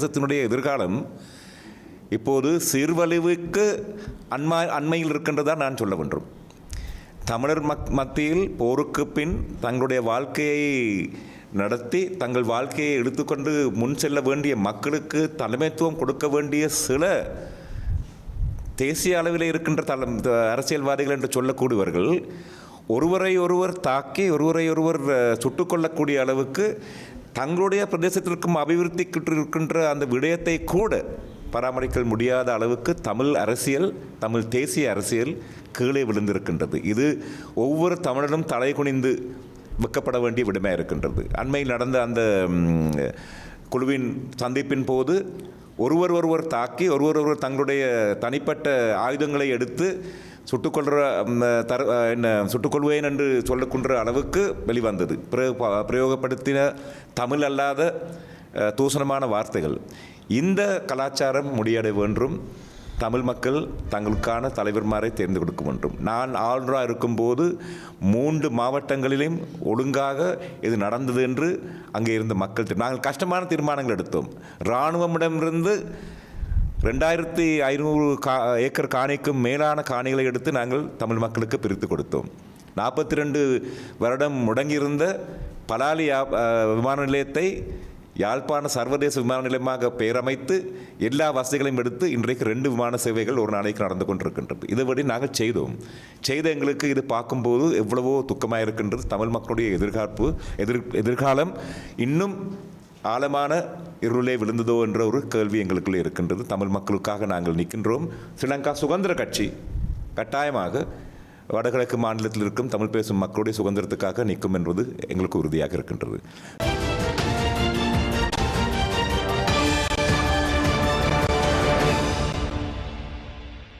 தேசத்தினுடைய எதிர்காலம் இப்போது சீர்வழிவுக்கு அண்மா அண்மையில் இருக்கின்றதா நான் சொல்ல வேண்டும். தமிழர் மக் மத்தியில் போருக்கு பின் தங்களுடைய வாழ்க்கையை நடத்தி தங்கள் வாழ்க்கையை எடுத்துக்கொண்டு முன் செல்ல வேண்டிய மக்களுக்கு தலைமைத்துவம் கொடுக்க வேண்டிய சில தேசிய அளவில் இருக்கின்ற தல அரசியல்வாதிகள் என்று சொல்லக்கூடியவர்கள் ஒருவரை ஒருவர் தாக்கி ஒருவரை ஒருவர் சுட்டுக்கொள்ளக்கூடிய அளவுக்கு தங்களுடைய பிரதேசத்திற்கும் அபிவிருத்தி இருக்கின்ற அந்த விடயத்தை கூட பராமரிக்க முடியாத அளவுக்கு தமிழ் அரசியல் தமிழ் தேசிய அரசியல் கீழே விழுந்திருக்கின்றது. இது ஒவ்வொரு தமிழனும் தலை குனிந்து வைக்கப்பட வேண்டிய விடமாக இருக்கின்றது. அண்மையில் நடந்த அந்த குழுவின் சந்திப்பின் போது ஒருவர் ஒருவர் தாக்கி ஒருவர் ஒருவர் தங்களுடைய தனிப்பட்ட ஆயுதங்களை எடுத்து சுட்டுக்கொள்கிற தர என்ன சுட்டுக்கொள்வேன் என்று சொல்லக்கொன்ற அளவுக்கு வெளிவந்தது. பிரயோகப்படுத்தின தமிழ் அல்லாத அஹ், தூசணமான வார்த்தைகள். இந்த கலாச்சாரம் முடியடை வேண்டும் தமிழ் மக்கள் தங்களுக்கான தலைவர்மாரை தேர்ந்து கொடுக்க வேண்டும் நான் ஆளுநராக இருக்கும்போது மூன்று மாவட்டங்களிலும் ஒழுங்காக இது நடந்தது என்று அங்கே இருந்த மக்கள் நாங்கள் கஷ்டமான தீர்மானங்கள் எடுத்தோம். இராணுவமிடமிருந்து ரெண்டாயிரத்தி ஐநூறு கா ஏக்கர் காணிக்கும் மேலான காணிகளை எடுத்து நாங்கள் தமிழ் மக்களுக்கு பிரித்து கொடுத்தோம். நாற்பத்தி ரெண்டு வருடம் முடங்கியிருந்த பலாலி விமான நிலையத்தை யாழ்ப்பாண சர்வதேச விமான நிலையமாக பெயரமைத்து எல்லா வசதிகளையும் எடுத்து இன்றைக்கு ரெண்டு விமான சேவைகள் ஒரு நாளைக்கு நடந்து கொண்டிருக்கின்றது. இதுபடி நாங்கள் செய்தோம். செய்த எங்களுக்கு இது பார்க்கும்போது எவ்வளவோ துக்கமாக இருக்கின்றது தமிழ் மக்களுடைய எதிர்காப்பு எதிர் எதிர்காலம் இன்னும் ஆழமான இருளே விழுந்ததோ என்ற ஒரு கேள்வி எங்களுக்குள்ளே இருக்கின்றது. தமிழ் மக்களுக்காக நாங்கள் நிற்கின்றோம். ஸ்ரீலங்கா சுதந்திர கட்சி கட்டாயமாக வடகிழக்கு மாநிலத்தில் இருக்கும் தமிழ் பேசும் மக்களுடைய சுதந்திரத்துக்காக நிற்கும் என்பது எங்களுக்கு உறுதியாக இருக்கின்றது.